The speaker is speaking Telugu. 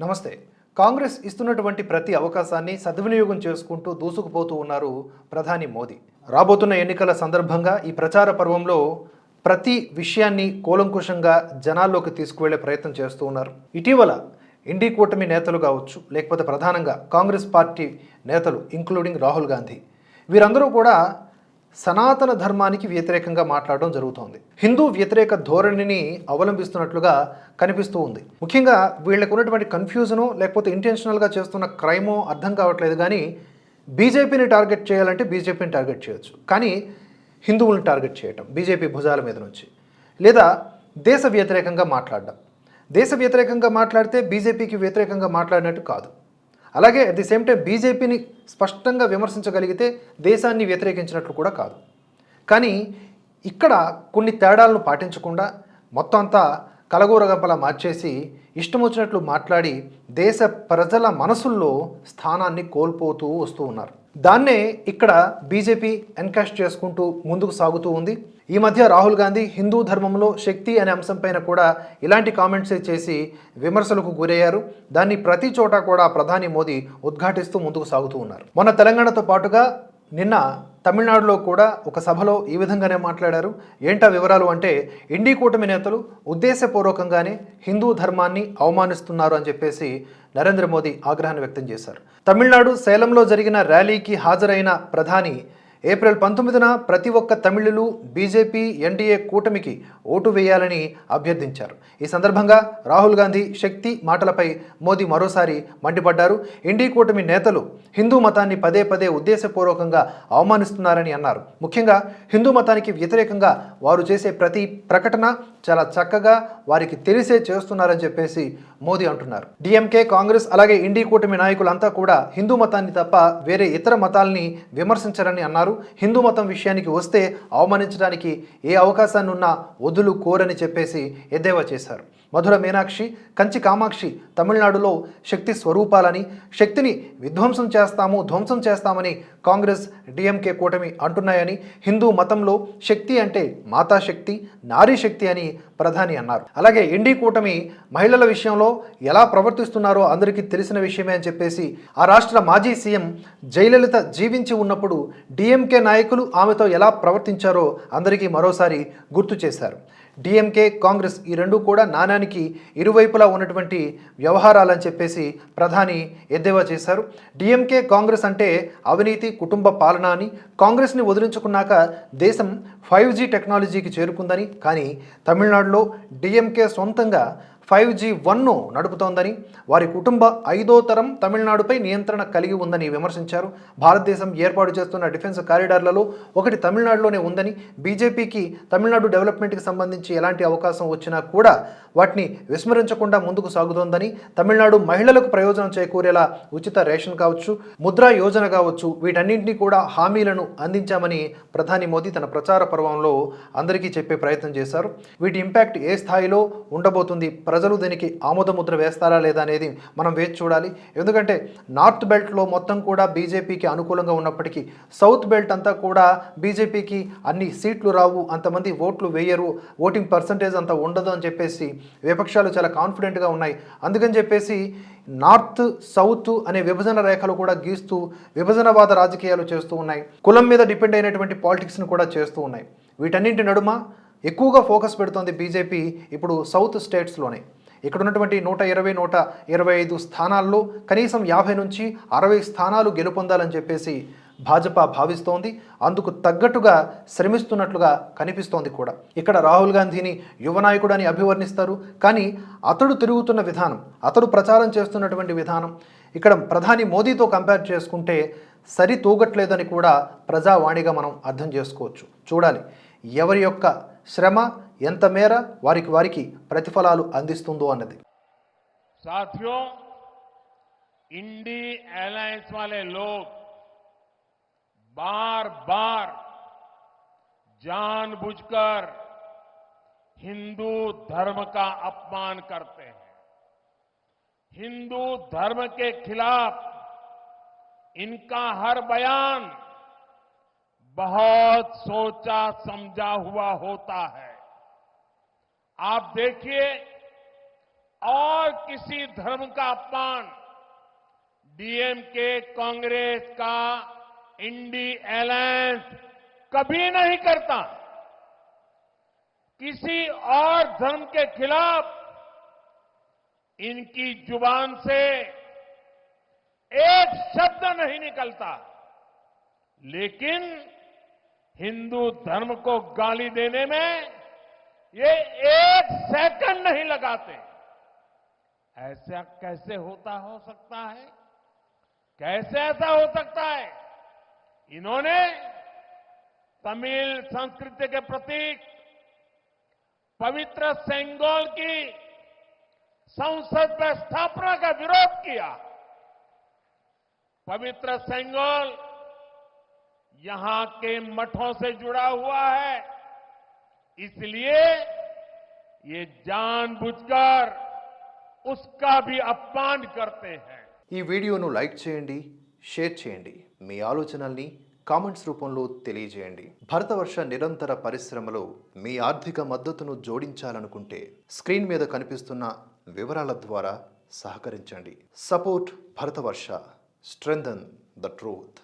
నమస్తే. కాంగ్రెస్ ఇస్తున్నటువంటి ప్రతి అవకాశాన్ని సద్వినియోగం చేసుకుంటూ దూసుకుపోతూ ఉన్నారు ప్రధాని మోదీ. రాబోతున్న ఎన్నికల సందర్భంగా ఈ ప్రచార పర్వంలో ప్రతి విషయాన్ని కూలంకుషంగా జనాల్లోకి తీసుకువెళ్ళే ప్రయత్నం చేస్తూ ఉన్నారు. ఇటీవల ఇండి కూటమి నేతలు కావచ్చు లేకపోతే ప్రధానంగా కాంగ్రెస్ పార్టీ నేతలు ఇంక్లూడింగ్ రాహుల్ గాంధీ. వీరందరూ కూడా సనాతన ధర్మానికి వ్యతిరేకంగా మాట్లాడడం జరుగుతోంది. హిందూ వ్యతిరేక ధోరణిని అవలంబిస్తున్నట్లుగా కనిపిస్తూ ఉంది. ముఖ్యంగా వీళ్ళకు ఉన్నటువంటి కన్ఫ్యూజను లేకపోతే ఇంటెన్షనల్గా చేస్తున్న క్రైమో అర్థం కావట్లేదు కానీ బీజేపీని టార్గెట్ చేయాలంటే బీజేపీని టార్గెట్ చేయొచ్చు. కానీ హిందువులను టార్గెట్ చేయటం బీజేపీ భుజాల మీద నుంచి. లేదా దేశ వ్యతిరేకంగా మాట్లాడడం. దేశ వ్యతిరేకంగా మాట్లాడితే బీజేపీకి వ్యతిరేకంగా మాట్లాడినట్టు కాదు. అలాగే అట్ ది సేమ్ టైం బీజేపీని స్పష్టంగా విమర్శించగలిగితే దేశాన్ని వ్యతిరేకించినట్లు కూడా కాదు. కానీ ఇక్కడ కొన్ని తేడాలను పాటించకుండా మొత్తం అంతా కలగూరగంపలా మార్చేసి ఇష్టం వచ్చినట్లు మాట్లాడి దేశ ప్రజల మనసుల్లో స్థానాన్ని కోల్పోతూ వస్తూ ఉన్నారు. దాన్నే ఇక్కడ బీజేపీ ఎన్కాష్ చేసుకుంటూ ముందుకు సాగుతూ ఉంది. ఈ మధ్య రాహుల్ గాంధీ హిందూ ధర్మంలో శక్తి అనే అంశంపైన కూడా ఇలాంటి కామెంట్సే చేసి విమర్శలకు గురయ్యారు. దాన్ని ప్రతి చోట కూడా ప్రధాని మోదీ ఉద్ఘాటిస్తూ ముందుకు సాగుతూ ఉన్నారు. మొన్న తెలంగాణతో పాటుగా నిన్న తమిళనాడులో కూడా ఒక సభలో ఈ విధంగానే మాట్లాడారు. ఏంటా వివరాలు అంటే ఇండి కూటమి నేతలు ఉద్దేశపూర్వకంగానే హిందూ ధర్మాన్ని అవమానిస్తున్నారు అని చెప్పేసి నరేంద్ర మోదీ ఆగ్రహాన్ని వ్యక్తం చేశారు. తమిళనాడు సేలంలో జరిగిన ర్యాలీకి హాజరైన ప్రధాని ఏప్రిల్ పంతొమ్మిదిన ప్రతి ఒక్క తమిళులు బీజేపీ ఎన్డీఏ కూటమికి ఓటు వేయాలని అభ్యర్థించారు. ఈ సందర్భంగా రాహుల్ గాంధీ శక్తి మాటలపై మోదీ మరోసారి మండిపడ్డారు. ఎన్డీ కూటమి నేతలు హిందూ మతాన్ని పదే పదే ఉద్దేశపూర్వకంగా అవమానిస్తున్నారని అన్నారు. ముఖ్యంగా హిందూ మతానికి వ్యతిరేకంగా వారు చేసే ప్రతి ప్రకటన చాలా చక్కగా వారికి తెలిసే చేస్తున్నారని చెప్పేసి మోదీ అంటున్నారు. డిఎంకే కాంగ్రెస్ అలాగే ఇండి కూటమి నాయకులంతా కూడా హిందూ మతాన్ని తప్ప వేరే ఇతర మతాల్ని విమర్శించరని అన్నారు. హిందూ మతం విషయానికి వస్తే అవమానించడానికి ఏ అవకాశాన్ని ఉన్నా వదులు కోరని చెప్పేసి ఎద్దేవా చేశారు. మధుర మీనాక్షి కంచి కామాక్షి తమిళనాడులో శక్తి స్వరూపాలని శక్తిని విధ్వంసం చేస్తాము ధ్వంసం చేస్తామని కాంగ్రెస్ డిఎంకే కూటమి అంటున్నాయని హిందూ మతంలో శక్తి అంటే మాతా శక్తి నారీ శక్తి అని ప్రధాని అన్నారు. అలాగే ఎన్డీ కూటమి మహిళల విషయంలో ఎలా ప్రవర్తిస్తున్నారో అందరికీ తెలిసిన విషయమే అని చెప్పేసి ఆ రాష్ట్ర మాజీ సీఎం జయలలిత జీవించి ఉన్నప్పుడు డిఎంకే నాయకులు ఆమెతో ఎలా ప్రవర్తించారో అందరికీ మరోసారి గుర్తు చేశారు. డిఎంకే కాంగ్రెస్ ఈ రెండు కూడా నాణానికి ఇరువైపులా ఉన్నటువంటి వ్యవహారాలని చెప్పేసి ప్రధాని ఎద్దేవా చేశారు. డిఎంకే కాంగ్రెస్ అంటే అవినీతి కుటుంబ పాలన అని. కాంగ్రెస్ని వదిలించుకున్నాక దేశం ఫైవ్ జీ టెక్నాలజీకి చేరుకుందని. కానీ తమిళనాడులో డిఎంకే సొంతంగా ఫైవ్ జీ వన్ను నడుపుతోందని వారి కుటుంబ ఐదో తరం తమిళనాడుపై నియంత్రణ కలిగి ఉందని విమర్శించారు. భారతదేశం ఏర్పాటు చేస్తున్న డిఫెన్స్ కారిడార్లలో ఒకటి తమిళనాడులోనే ఉందని బీజేపీకి తమిళనాడు డెవలప్మెంట్కి సంబంధించి ఎలాంటి అవకాశం వచ్చినా కూడా వాటిని విస్మరించకుండా ముందుకు సాగుతోందని తమిళనాడు మహిళలకు ప్రయోజనం చేకూరేలా ఉచిత రేషన్ కావచ్చు ముద్రా యోజన కావచ్చు వీటన్నింటినీ కూడా హామీలను అందించామని ప్రధాని మోదీ తన ప్రచార పర్వంలో అందరికీ చెప్పే ప్రయత్నం చేశారు. వీటి ఇంపాక్ట్ ఏ స్థాయిలో ఉండబోతుంది? ప్రజలు దీనికి ఆమోదముద్ర వేస్తారా లేదా అనేది మనం వేచి చూడాలి. ఎందుకంటే నార్త్ బెల్ట్లో మొత్తం కూడా బీజేపీకి అనుకూలంగా ఉన్నప్పటికీ సౌత్ బెల్ట్ అంతా కూడా బీజేపీకి అన్ని సీట్లు రావు అంతమంది ఓట్లు వేయరు ఓటింగ్ పర్సంటేజ్ అంత ఉండదు అని చెప్పేసి విపక్షాలు చాలా కాన్ఫిడెంట్గా ఉన్నాయి. అందుకని చెప్పేసి నార్త్ సౌత్ అనే విభజన రేఖలు కూడా గీస్తూ విభజనవాద రాజకీయాలు చేస్తూ ఉన్నాయి. కులం మీద డిపెండ్ అయినటువంటి పాలిటిక్స్ను కూడా చేస్తూ ఉన్నాయి. వీటన్నింటి నడుమ ఎక్కువగా ఫోకస్ పెడుతోంది బీజేపీ ఇప్పుడు సౌత్ స్టేట్స్లోనే. ఇక్కడ ఉన్నటువంటి నూట ఇరవై నూట ఇరవై ఐదు స్థానాల్లో కనీసం యాభై నుంచి అరవై స్థానాలు గెలుపొందాలని చెప్పేసి భాజపా భావిస్తోంది. అందుకు తగ్గట్టుగా శ్రమిస్తున్నట్లుగా కనిపిస్తోంది కూడా. ఇక్కడ రాహుల్ గాంధీని యువనాయకుడు అని అభివర్ణిస్తారు. కానీ అతడు తిరుగుతున్న విధానం అతడు ప్రచారం చేస్తున్నటువంటి విధానం ఇక్కడ ప్రధాని మోదీతో కంపేర్ చేసుకుంటే సరి తూగట్లేదని కూడా ప్రజావాణిగా మనం అర్థం చేసుకోవచ్చు. చూడాలి ఎవరి యొక్క శ్రమ ఎంత మేర వారికి వారికి ప్రతిఫలాలు అందిస్తుందో అన్నది साथियों इंडी अलायंस वाले लोग बार बार जानबूझकर हिंदू धर्म का अपमान करते हैं हिंदू धर्म के खिलाफ इनका हर बयान बहुत सोचा समझा हुआ होता है। आप देखिए, और किसी धर्म का अपमान डीएमके कांग्रेस का, इंडी एलायंस कभी नहीं करता। किसी और धर्म के खिलाफ इनकी ज़ुबान से एक शब्द नहीं निकलता। लेकिन हिंदू धर्म को गाली देने में ये एक सेकंड नहीं लगाते। ऐसा कैसे होता हो सकता है? कैसे ऐसा हो सकता है? इन्होंने तमिल संस्कृति के प्रतीक पवित्र सेंगोल की संसद में स्थापना का विरोध किया। पवित्र सेंगोल यहां के मठों से जुड़ा हुआ है इसलिए ये जानबूझकर उसका भी अपमान करते हैं ఈ వీడియోను లైక్ చేయండి షేర్ చేయండి మీ ఆలోచనల్ని కామెంట్స్ రూపంలో తెలియజేయండి భరతవర్ష నిరంతర పరిశ్రమలో మీ ఆర్థిక మద్దతును జోడించాలనుకుంటే స్క్రీన్ మీద కనిపిస్తున్న వివరాల ద్వారా సహకరించండి support Bharatvarsha strengthen the truth